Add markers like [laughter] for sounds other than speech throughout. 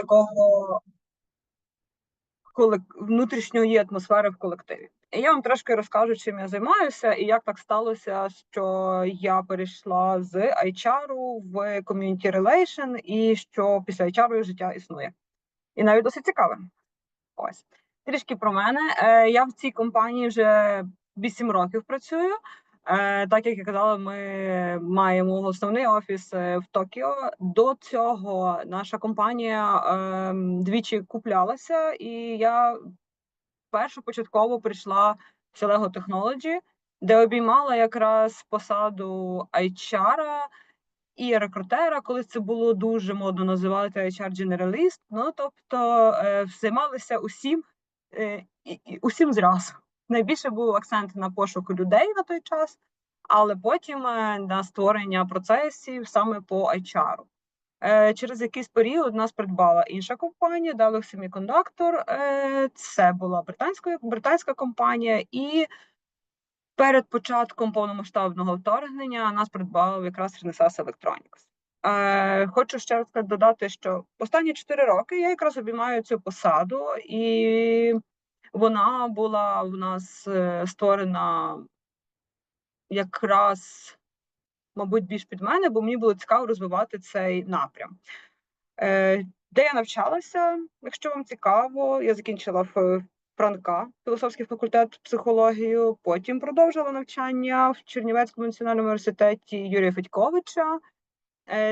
такого внутрішньої атмосфери в колективі. І я вам трошки розкажу, чим я займаюся, і як так сталося, що я перейшла з HR в Community Relation, і що після HR життя існує. І навіть досить цікаве. Ось трішки про мене. Е, Я в цій компанії вже 8 років працюю. Е, Так як я казала, ми маємо основний офіс е, в Токіо. До цього наша компанія е, двічі куплялася, і я першопочатково прийшла в Lego Technology, де обіймала якраз посаду HR і рекрутера, коли це було дуже модно називати HR Generalist. Ну тобто е, займалися усім усім зразу. Найбільше був акцент на пошук людей на той час, але потім е, на створення процесів саме по HR. Е, Через якийсь період нас придбала інша компанія, Dalek Semiconductor. Е, Це була британська, британська компанія, і перед початком повномасштабного вторгнення нас придбала якраз Renaissance Electronics. Хочу ще раз додати, що останні 4 роки я якраз обіймаю цю посаду, і вона була в нас е, створена якраз, мабуть, більш під мене, бо мені було цікаво розвивати цей напрям. Е, Де я навчалася, якщо вам цікаво, я закінчила Франка, філософський факультет психологію, потім продовжила навчання в Чернівецькому національному університеті Юрія Федьковича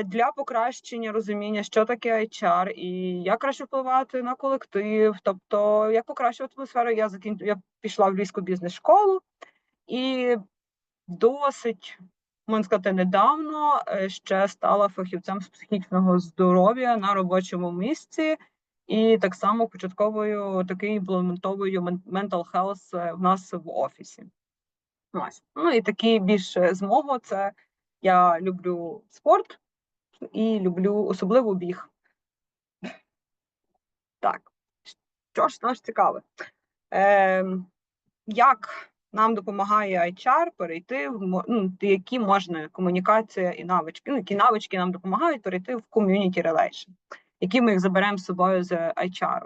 для покращення розуміння, що таке HR і як краще впливати на колектив, тобто як покращувати атмосферу. Я закін... я пішла в Львівську бізнес-школу і досить, можна сказати, недавно е, ще стала фахівцем з психічного здоров'я на робочому місці. І так само початковою таки імплементовую мен- mental health е, в нас в офісі. Ось. Ну і такі більше з це я люблю спорт і люблю особливо біг. Так, що ж нас цікаве? Е, як нам допомагає HR перейти в ну, які можна комунікація і навички, ну, які навички нам допомагають перейти в community relation, які ми їх заберемо з собою з HR.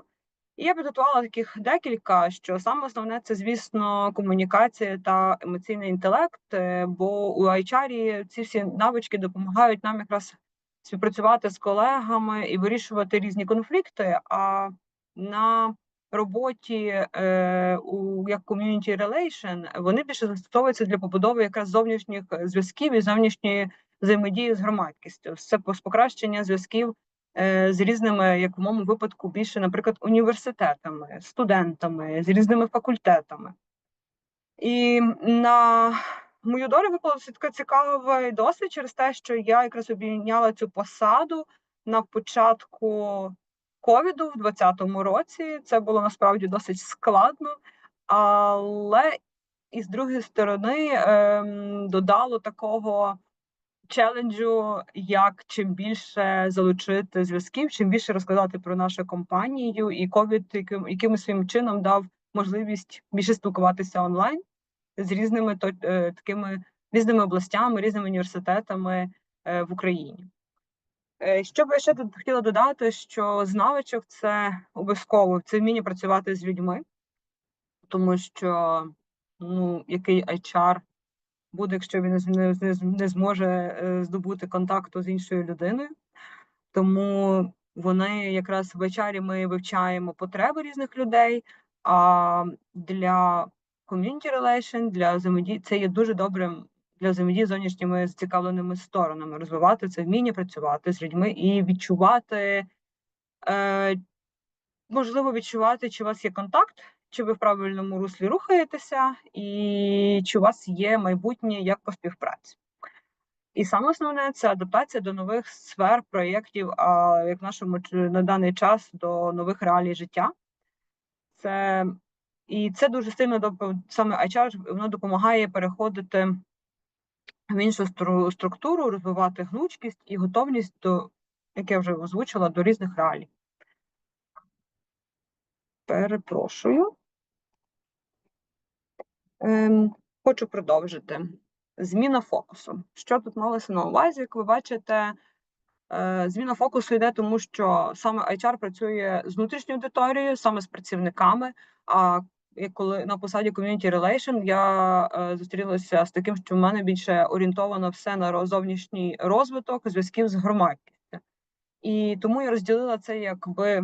І я підготувала таких декілька, що саме основне це, звісно, комунікація та емоційний інтелект, е, бо у HR ці всі навички допомагають нам якраз співпрацювати з колегами і вирішувати різні конфлікти. А на роботі е, у як community relation вони більше застосовуються для побудови якраз зовнішніх зв'язків і зовнішньої взаємодії з громадськістю. Це покращення зв'язків е, з різними, як в моєму випадку, більше, наприклад, університетами, студентами, з різними факультетами. І на мою долю випалося такий цікавий досвід через те, що я якраз обійняла цю посаду на початку ковіду в 2020 році. Це було насправді досить складно, але і з другої сторони ем, додало такого челенджу, як чим більше залучити зв'язків, чим більше розказати про нашу компанію, і ковід яким, якимось своїм чином дав можливість більше спілкуватися онлайн з різними е, такими різними областями, різними університетами е, в Україні. Е, Що б я ще тут хотіла додати, що з навичок це обов'язково це вміння працювати з людьми, тому що ну, який HR буде, якщо він не, не, не, зможе здобути контакту з іншою людиною. Тому вони якраз в HR ми вивчаємо потреби різних людей. А для community relation, для взаємодії, це є дуже добрим для взаємодії з зовнішніми зацікавленими сторонами, розвивати це вміння працювати з людьми і відчувати, е, можливо, відчувати, чи у вас є контакт, чи ви в правильному руслі рухаєтеся, і чи у вас є майбутнє як по співпраці. І саме основне це адаптація до нових сфер проєктів, а як нашому на даний час до нових реалій життя. Це і це дуже сильно саме HR, воно допомагає переходити в іншу стру- структуру, розвивати гнучкість і готовність до, як я вже озвучила, до різних реалій. Перепрошую. Ем, хочу продовжити. Зміна фокусу. Що тут малося на увазі? Як ви бачите, Зміна фокусу йде, тому що саме HR працює з внутрішньою аудиторією, саме з працівниками. А коли на посаді Community Relation я е, зустрілася з таким, що в мене більше орієнтовано все на зовнішній розвиток зв'язків з громадськістю. І тому я розділила це якби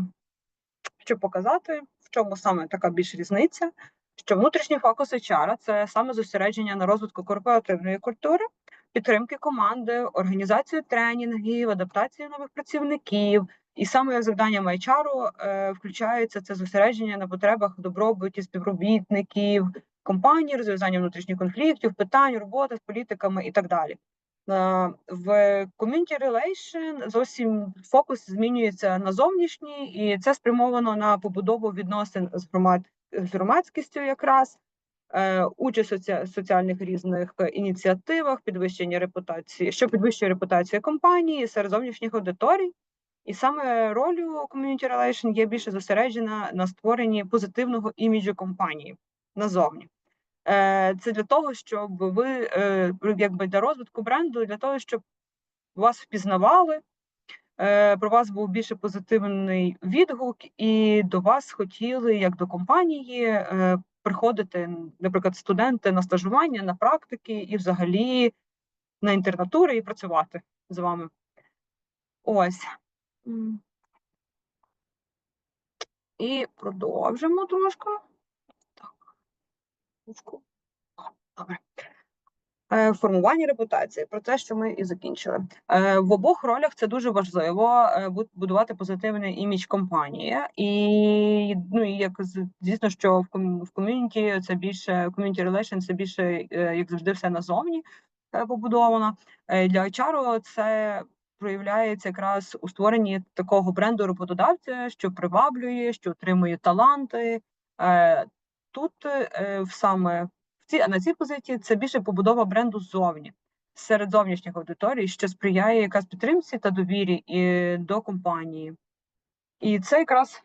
щоб показати, в чому саме така більш різниця, що внутрішній фокус HR – це саме зосередження на розвитку корпоративної культури, підтримки команди, організацію тренінгів, адаптацію нових працівників. І саме завданням HR е, включається це зосередження на потребах добробуті співробітників, компаній, розв'язання внутрішніх конфліктів, питань, роботи з політиками і так далі. Е, В community relation зовсім фокус змінюється на зовнішній, і це спрямовано на побудову відносин з громад з громадськістю, якраз участь в соціальних різних ініціативах, підвищення репутації, що підвищує репутацію компанії серед зовнішніх аудиторій. І саме роль community relation є більше зосереджена на створенні позитивного іміджу компанії назовні. Е, Це для того, щоб ви е, якби для розвитку бренду, для того, щоб вас впізнавали, е, про вас був більше позитивний відгук, і до вас хотіли, як до компанії, е, приходити, наприклад, студенти на стажування, на практики і взагалі на інтернатури і працювати з вами. Ось. І продовжимо трошки. Так. Добре. Е, Формування репутації про те, що ми і закінчили. Е, В обох ролях це дуже важливо е, бу- будувати позитивний імідж компанії. І ну як звісно, що в ком- в ком'юніті це більше community relation, це більше як завжди все назовні побудовано. Для HR це проявляється якраз у створенні такого бренду роботодавця, що приваблює, що отримує таланти. Тут саме ці, на цій позиції це більше побудова бренду ззовні серед зовнішніх аудиторій, що сприяє якраз підтримці та довірі і до компанії. І це якраз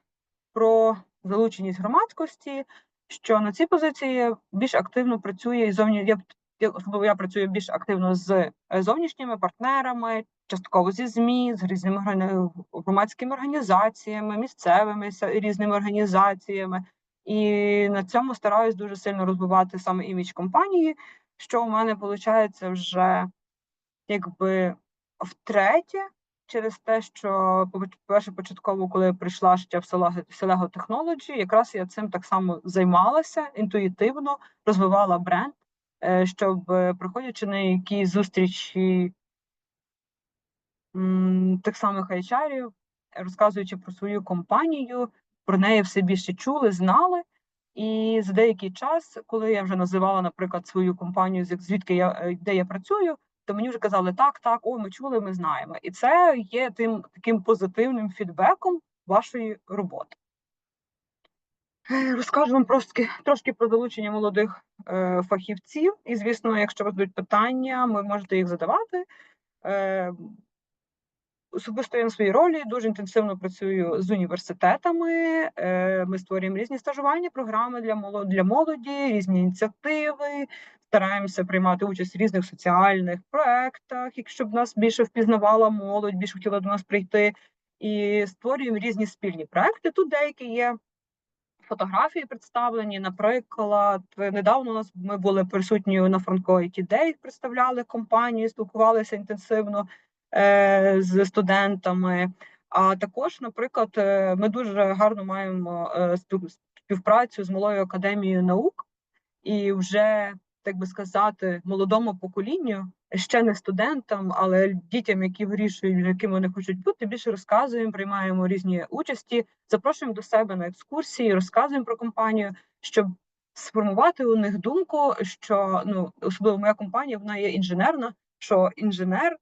про залученість громадськості, що на цій позиції більш активно працює і зовні. Я, особливо я працюю більш активно з е, зовнішніми партнерами, частково зі ЗМІ, з різними громадськими організаціями, місцевими різними організаціями. І на цьому стараюсь дуже сильно розвивати саме імідж компанії, що у мене виходить вже якби втретє, через те, що перше початково, коли я прийшла ще в Селего- Technology, якраз я цим так само займалася інтуїтивно, розвивала бренд, е, щоб приходячи на якісь зустрічі тих самих HR, розказуючи про свою компанію, про неї все більше чули, знали. І за деякий час, коли я вже називала, наприклад, свою компанію, звідки я е, де я працюю, то мені вже казали так, так, о, ми чули, ми знаємо. І це є тим таким позитивним фідбеком вашої роботи. Розкажу вам трошки, трошки про залучення молодих е, фахівців. І, звісно, якщо у вас будуть питання, ви можете їх задавати. Е, Особисто я на своїй ролі дуже інтенсивно працюю з університетами. Е, Ми створюємо різні стажувальні програми для молоді, для молоді, різні ініціативи. Стараємося приймати участь в різних соціальних проектах, як щоб нас більше впізнавала молодь, більше хотіла до нас прийти. І створюємо різні спільні проекти. Тут деякі є фотографії представлені. Наприклад, недавно у нас ми були присутні на фронтковій Day, представляли компанію, спілкувалися інтенсивно з студентами. А також, наприклад, е, ми дуже гарно маємо е, співпрацю з малою академією наук, і вже так би сказати, молодому поколінню, ще не студентам, але дітям, які вирішують, яким вони хочуть бути, більше розказуємо, приймаємо різні участі, запрошуємо до себе на екскурсії, розказуємо про компанію, щоб сформувати у них думку, що ну особливо моя компанія, вона є інженерна, що інженер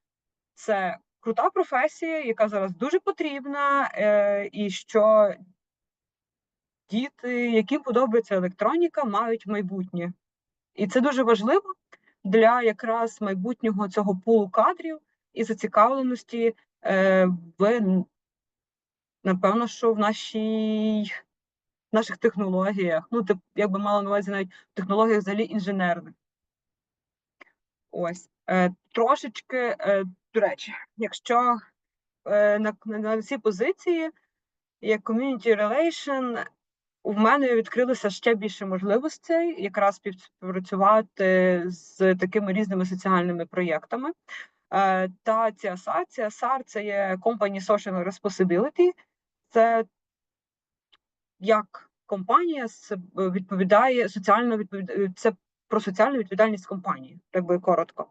це крута професія, яка зараз дуже потрібна, е, і що діти, яким подобається електроніка, мають майбутнє. І це дуже важливо для якраз майбутнього цього пулу кадрів і зацікавленості е, в напевно, що в нашій наших технологіях. Ну, тип, як би мала на увазі навіть в технологіях взагалі інженерних. Ось. Е, трошечки, до речі, якщо е, на, на, на ці позиції, як community relation, у мене відкрилося ще більше можливостей якраз співпрацювати з такими різними соціальними проєктами. Е, Та CSR, CSR – це є Company Social Responsibility, це як компанія с- відповідає соціально відповідає, це про соціальну відповідальність компанії, так би коротко.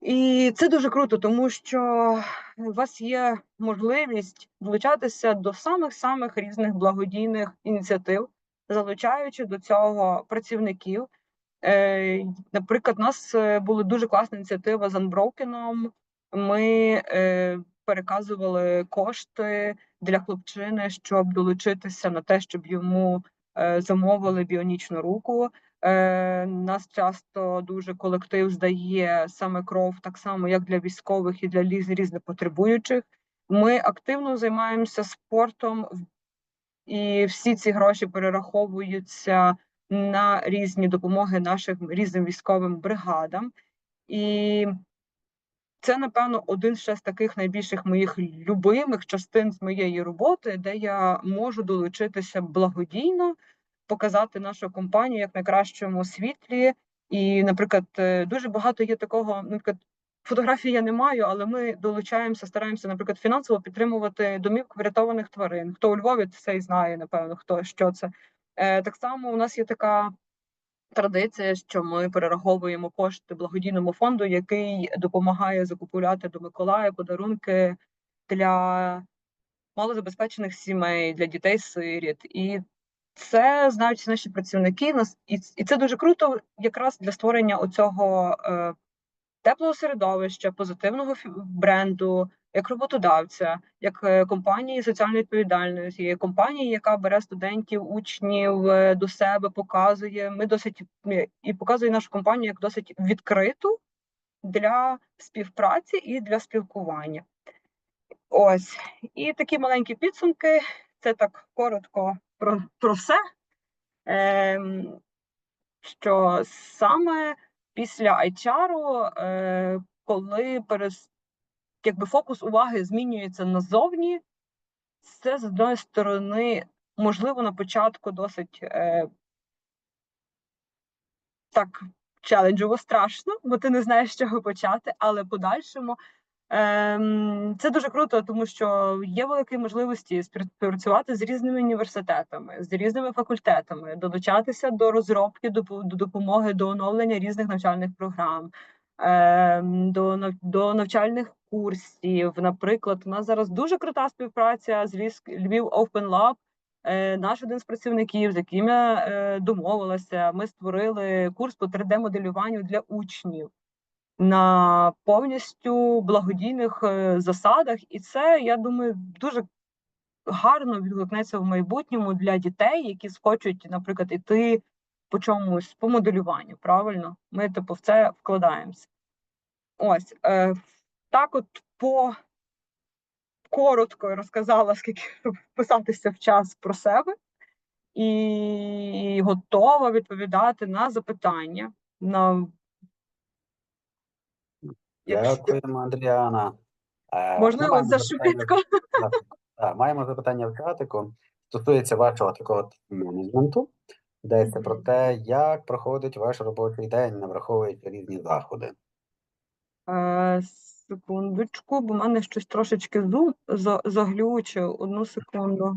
І це дуже круто, тому що у вас є можливість долучатися до самих-самих різних благодійних ініціатив, залучаючи до цього працівників. Е, Наприклад, у нас е, була дуже класна ініціатива з Unbroken. Ми е, переказували кошти для хлопчини, щоб долучитися на те, щоб йому замовили біонічну руку. Е, нас часто дуже колектив здає саме кров, так само як для військових і для різ- різних потребуючих. Ми активно займаємося спортом, і всі ці гроші перераховуються на різні допомоги нашим різним військовим бригадам. І це, напевно, один ще з таких найбільших моїх любимих частин з моєї роботи, де я можу долучитися благодійно, показати нашу компанію як найкращому світлі. І, наприклад, е, дуже багато є такого, наприклад, фотографій я не маю, але ми долучаємося, стараємося, наприклад, фінансово підтримувати домівки врятованих тварин. Хто у Львові це і знає, напевно, хто що це. Е, Так само у нас є така традиція, що ми перераховуємо кошти благодійному фонду, який допомагає закупувати до Миколая подарунки для малозабезпечених сімей, для дітей-сиріт. І це знають наші працівники. Нас і, це дуже круто, якраз для створення оцього е, теплого середовища, позитивного бренду, як роботодавця, як е, компанії соціальної відповідальності, компанії, яка бере студентів, учнів е, до себе, показує. Ми досить і показує нашу компанію як досить відкриту для співпраці і для спілкування. Ось і такі маленькі підсумки. Це так коротко про, про все. Ем, що саме після HR, е, коли перес, якби фокус уваги змінюється назовні, це з одної сторони, можливо, на початку досить е, так челенджово страшно, бо ти не знаєш, з чого почати, але подальшому Це дуже круто, тому що є великі можливості співпрацювати з різними університетами, з різними факультетами, долучатися до розробки, до, до допомоги, до оновлення різних навчальних програм, ем, до, навчальних курсів. Наприклад, у нас зараз дуже крута співпраця з Львів Open Lab. Е, Наш один з працівників, з яким я е, домовилася, ми створили курс по 3D-моделюванню для учнів на повністю благодійних е, засадах, і це я думаю дуже гарно відгукнеться в майбутньому для дітей, які схочуть, наприклад, іти по чомусь по моделюванню. Правильно, ми типу в це вкладаємося. Ось е, так, от по коротко розказала, скільки [laughs] щоб вписатися в час про себе, і готова відповідати на запитання. На Дякуємо, Андріана. Е, можливо, маємо за швидко. Маємо запитання в чатику. Стосується вашого такого менеджменту. Йдеться про те, як проходить ваш робочий день, не враховуючи різні заходи. Е, секундочку, бо в мене щось трошечки заглючив. Одну секунду.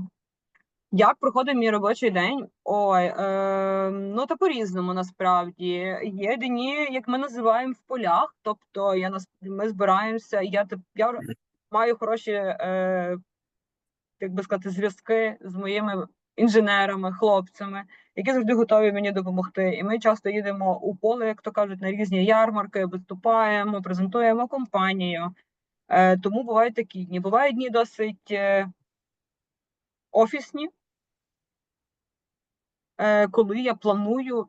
Як проходить мій робочий день? Ой, е, ну та по-різному насправді. Є дні, як ми називаємо в полях. Тобто я нас ми збираємося. Я я маю хороші, е, як би сказати, зв'язки з моїми інженерами, хлопцями, які завжди готові мені допомогти. І ми часто їдемо у поле, як то кажуть, на різні ярмарки, виступаємо, презентуємо компанію. Е, тому бувають такі дні. Бувають дні досить е, офісні, коли я планую,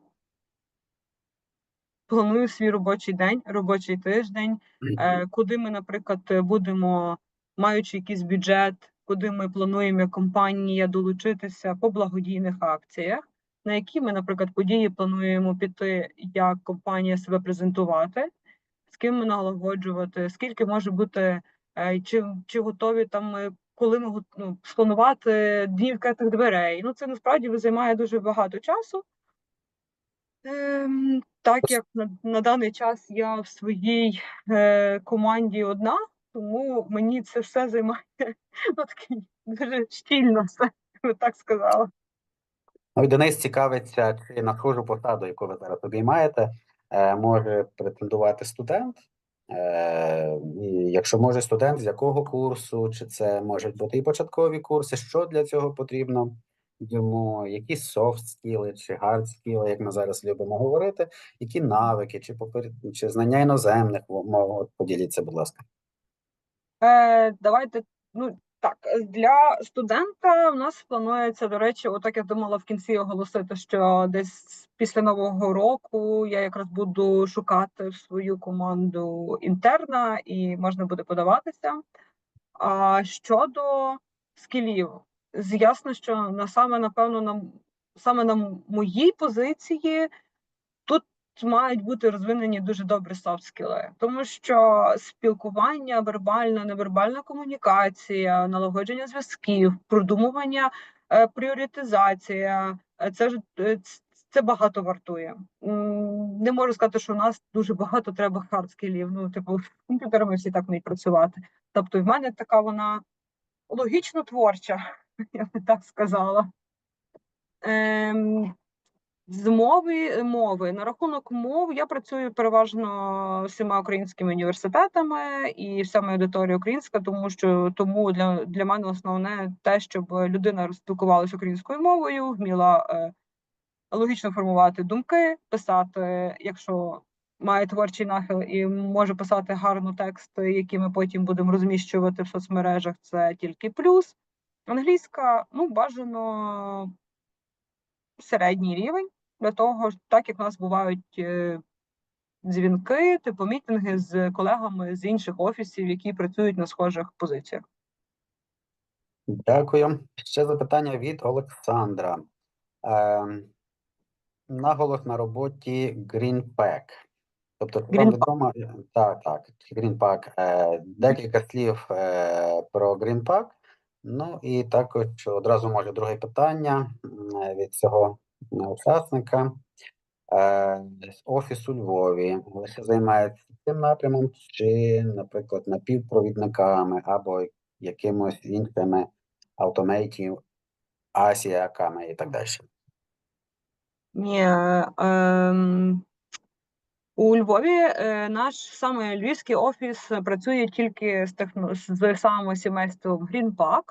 планую свій робочий день, робочий тиждень, е, куди ми, наприклад, будемо, маючи якийсь бюджет, куди ми плануємо як компанія долучитися по благодійних акціях, на які ми, наприклад, події плануємо піти, як компанія себе презентувати, з ким ми налагоджувати, скільки може бути Е, Чи, чи готові там ми, коли ми ну, спланувати дні відкритих дверей? Ну, це насправді займає дуже багато часу. Ем, так як на, на даний час я в своїй е, команді одна, тому мені це все займає [laughs] ну, такий дуже щільно все, би так сказала. Ну, Денис цікавиться, чи на схожу посаду, яку ви зараз обіймаєте, е, може претендувати студент. Е, якщо може студент, з якого курсу, чи це можуть бути і початкові курси, що для цього потрібно йому, які софт скіли чи гард скіли, як ми зараз любимо говорити, які навики, чи попер... чи знання іноземних мов, поділіться, будь ласка. Е, давайте, ну так, для студента в нас планується, до речі, отак я думала в кінці оголосити, що десь після нового року я якраз буду шукати свою команду інтерна і можна буде подаватися. А щодо скілів, з- ясно, що на саме напевно на саме на моїй позиції мають бути розвинені дуже добрі софт скіли, тому що спілкування, вербальна, невербальна комунікація, налагодження зв'язків, продумування, е, пріоритизація е, це ж е, це багато вартує. Не можу сказати, що у нас дуже багато треба хард скілів. Ну, типу, комп'ютерами всі так вміють працювати. Тобто, в мене така вона логічно творча, [laughs] я би так сказала. Ем, з мови мови на рахунок мов я працюю переважно всіма українськими університетами і вся моя аудиторія українська, тому що тому для, для мене основне те, щоб людина розспілкувалася українською мовою, вміла е, логічно формувати думки, писати, якщо має творчий нахил і може писати гарно тексти, які ми потім будемо розміщувати в соцмережах. Це тільки плюс. Англійська, ну бажано середній рівень для того, так як в нас бувають е, дзвінки, типу мітинги з колегами з інших офісів, які працюють на схожих позиціях. Дякую. Ще запитання від Олександра. Ем, наголос на роботі GreenPack. Тобто, вам відомо, е, так, так, GreenPack. Е, декілька слів е, про GreenPack. Ну і також одразу може друге питання е, від цього е, учасника. Е, з офісу Львові лише займається цим напрямом, чи, наприклад, напівпровідниками або якимось іншими автомейтів, асіяками і так далі. Ні, ем, у Львові е, наш саме львівський офіс працює тільки з, техно, з самим сімейством Greenpack,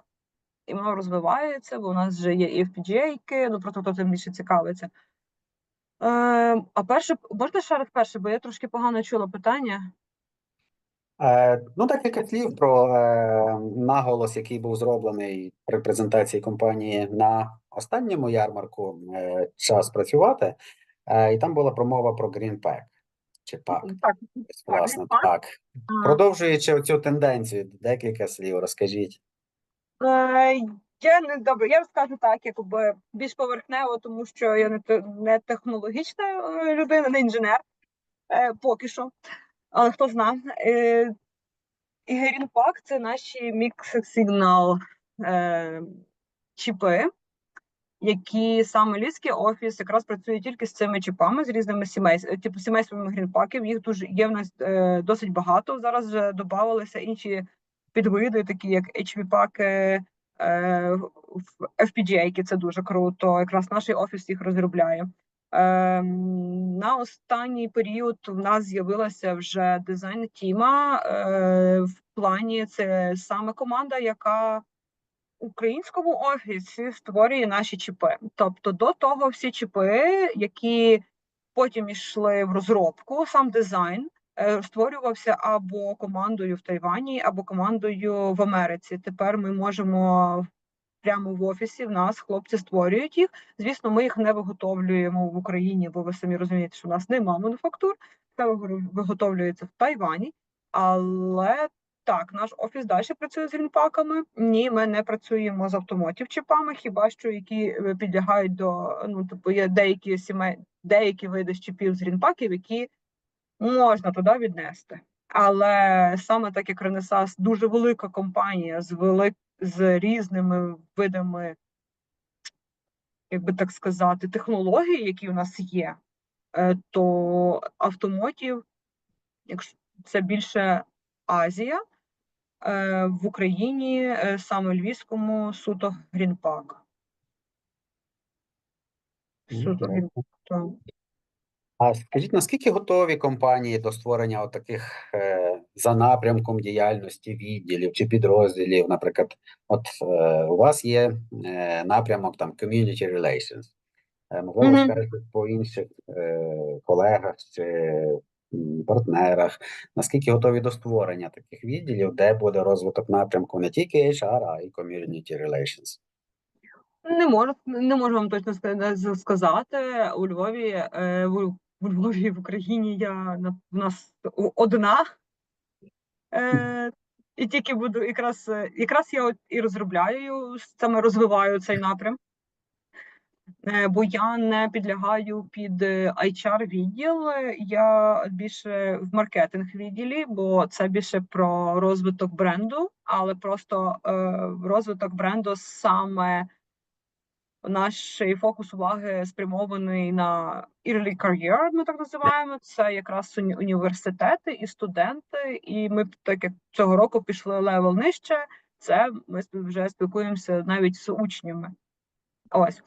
і воно розвивається, бо у нас вже є і FPGA-ки, ну просто хто цим більше цікавиться. Ем, а перше, можна ще раз перше, бо я трошки погано чула питання. Е, ну, декілька слів про е, наголос, який був зроблений при презентації компанії на останньому ярмарку е, час працювати, е, і там була промова про GreenPack. Чи пак, Так, власне, GreenPack. так. Продовжуючи цю тенденцію, декілька слів розкажіть. Е, Я не добре, я скажу так, якби більш поверхнево, тому що я не, не технологічна е, людина, не інженер е, поки що. Але хто зна. Е, і Greenpack – це наші мікс-сигнал е, чіпи, які саме львівський офіс якраз працює тільки з цими чіпами, з різними сімей, типу сімействами грінпаків. Їх дуже є в нас е, досить багато. Зараз вже додавалися інші підвиди, такі як HV-паки, е, в- FPGA, це дуже круто. Якраз наш офіс їх розробляє. Ем, на останній період в нас з'явилася вже дизайн тіма. Е, в плані це саме команда, яка в українському офісі створює наші чіпи. Тобто до того всі чіпи, які потім йшли в розробку, сам дизайн е, створювався або командою в Тайвані, або командою в Америці. Тепер ми можемо прямо в офісі. В нас хлопці створюють їх. Звісно, ми їх не виготовлюємо в Україні, бо ви самі розумієте, що в нас немає мануфактур. Це виготов- виготовлюється в Тайвані. Але так, наш офіс далі працює з грінпаками. Ні, ми не працюємо з автомотів чіпами, хіба що які е, підлягають до ну, типу, є деякі сімей, деякі види чіпів з грінпаків, які можна туди віднести. Але саме так як Ренесанс дуже велика компанія з велик... з різними видами, як би так сказати, технологій, які у нас є, е, то автомотів, якщо це більше Азія, е, в Україні е, саме Львівському суто Грінпак. Суто Грінпак. А скажіть, наскільки готові компанії до створення таких е, за напрямком діяльності відділів чи підрозділів? Наприклад, от е, у вас є е, напрямок там Community Relations. Е, можливо, Мгм. скажете по інших е, колегах чи партнерах, наскільки готові до створення таких відділів, де буде розвиток напрямку не тільки HR, а й Community Relations? Не можу, не можу вам точно сказати. У Львові, е, у в Україні я в нас одна. Е, і тільки буду якраз, е, якраз я от і розробляю, саме розвиваю цей напрям. Е, бо я не підлягаю під е, HR відділ, я більше в маркетинг відділі, бо це більше про розвиток бренду, але просто е, розвиток бренду саме наш фокус уваги спрямований на early career, ми так називаємо. Це якраз уні- університети і студенти. І ми так як цього року пішли левел нижче. Це ми вже спілкуємося навіть з учнями. Ось.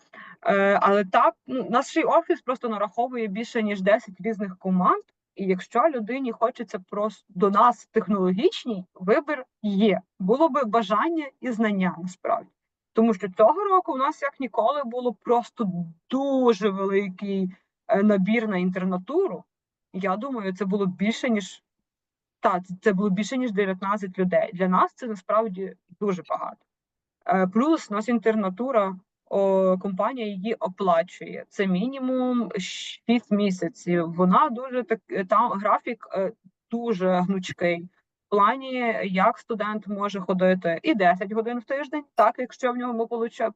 Е, але так, ну, наш офіс просто нараховує більше ніж 10 різних команд. І якщо людині хочеться просто до нас технологічній, вибір є. Було би бажання і знання насправді. Тому що цього року у нас як ніколи було просто дуже великий е, набір на інтернатуру. Я думаю, це було більше ніж та це було більше ніж 19 людей. Для нас це насправді дуже багато. Е, Плюс у нас інтернатура, о, компанія її оплачує. Це мінімум 6 місяців. Вона дуже так там графік е, дуже гнучкий. Плані, як студент може ходити і 10 годин в тиждень, так якщо в нього получає,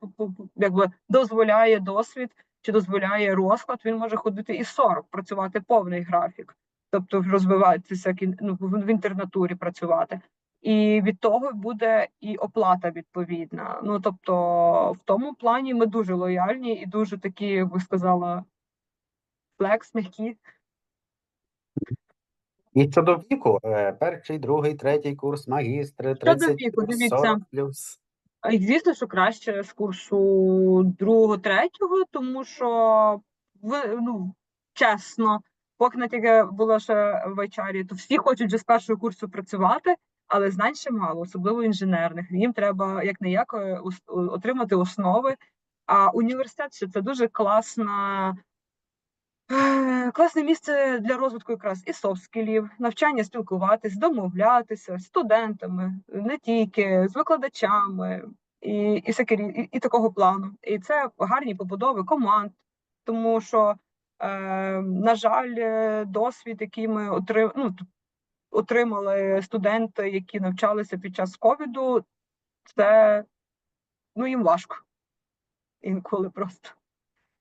якби дозволяє досвід чи дозволяє розклад, він може ходити і 40, працювати повний графік, тобто розвиватися ну, в інтернатурі працювати. І від того буде і оплата відповідна. Ну тобто, в тому плані ми дуже лояльні і дуже такі, як би сказала, флекс м'які. І щодо віку, е, перший, другий, третій курс, магістри, Щодо 30 віку, плюс, дивіться. 40 плюс. Звісно, що краще з курсу другого, третього, тому що ну чесно, поки не тільки була ще в HR, то всі хочуть вже з першого курсу працювати, але знань ще мало, особливо інженерних. Їм треба як не як отримати основи. А університет ще це дуже класна. Е, Класне місце для розвитку якраз і софт-скілів, навчання спілкуватись, домовлятися з студентами, не тільки з викладачами і, і, всяке рі- і, і такого плану. І це гарні побудови команд, тому що, е, на жаль, е, досвід, який ми отри, ну, отримали студенти, які навчалися під час ковіду, це ну, їм важко інколи просто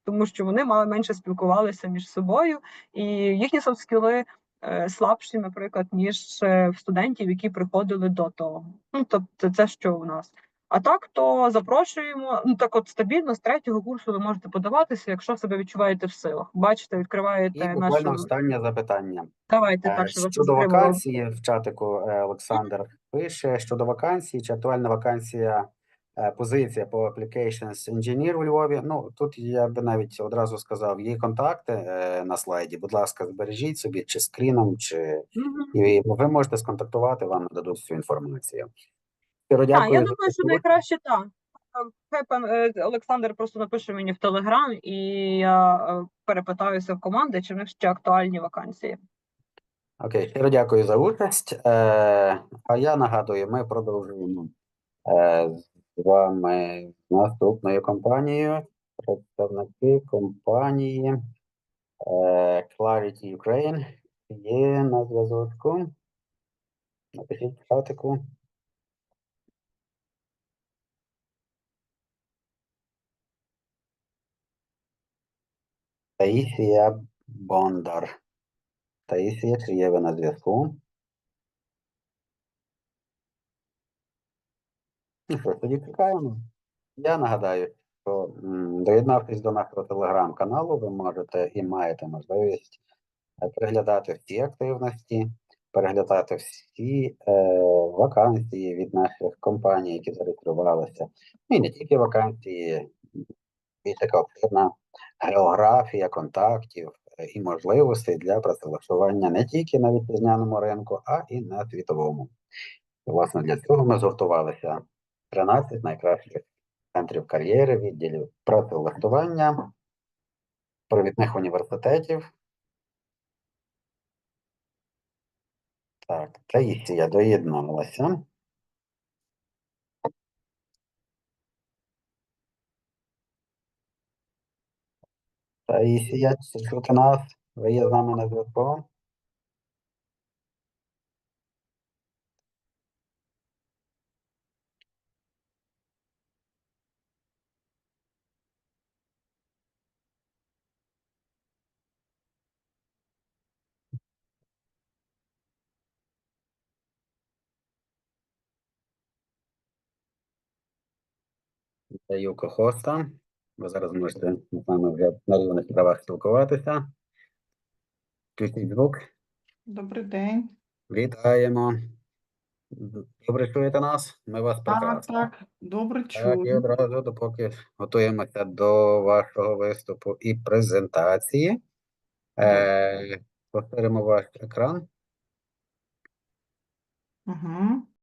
тому що вони мали менше спілкувалися між собою, і їхні софт-скіли е, слабші, наприклад, ніж е, в студентів, які приходили до того. Ну тобто, це що у нас. А так, то запрошуємо. Ну так, от стабільно з третього курсу ви можете подаватися, якщо себе відчуваєте в силах. Бачите, І відкриваєте буквально нашу. останнє запитання. Давайте Е, так, що Щодо вакансії в чатику е, Олександр пише щодо вакансії, чи актуальна вакансія, е, позиція по Applications Engineer у Львові. Ну тут я би навіть одразу сказав, є контакти е, на слайді. Будь ласка, збережіть собі чи скріном, чи і ви можете сконтактувати, вам нададуть всю інформацію. Щиро Так, я думаю, що найкраще так. Хай пан е, Олександр просто напише мені в Телеграм, і я е, перепитаюся в команди, чи в них ще актуальні вакансії. Окей, щиро дякую за участь. Е, а я нагадую, ми продовжуємо е, з вами наступною компанією. Представники компанії е, Clarity Ukraine є на зв'язочку. Напишіть в чатику. Таїсія Бондар. Таїсія, чи є ви на зв'язку? Ну що тоді чекаємо. Я нагадаю, що доєднавшись до нашого телеграм-каналу, ви можете і маєте можливість е, переглядати всі активності, переглядати всі е, вакансії від наших компаній, які зареєструвалися. Ну, І не тільки вакансії, більш така обширна географія контактів е, і можливостей для працевлаштування не тільки на вітчизняному ринку, а і на світовому. Власне, для цього ми згуртувалися 13 найкращих центрів кар'єри, відділів працевлаштування, провідних університетів. Так, Таїсія доєдналася. Таїсія, чути нас? Ви є з нами на зв'язку? Юко Хоста. Ви зараз можете з нами вже на рівних правах спілкуватися. Включіть звук. Добрий день. Вітаємо. Добре чуєте нас? Ми вас Так, прекрасно. так, добре Так, і чую. одразу, допоки готуємося до вашого виступу і презентації, е, повторимо ваш екран. Угу.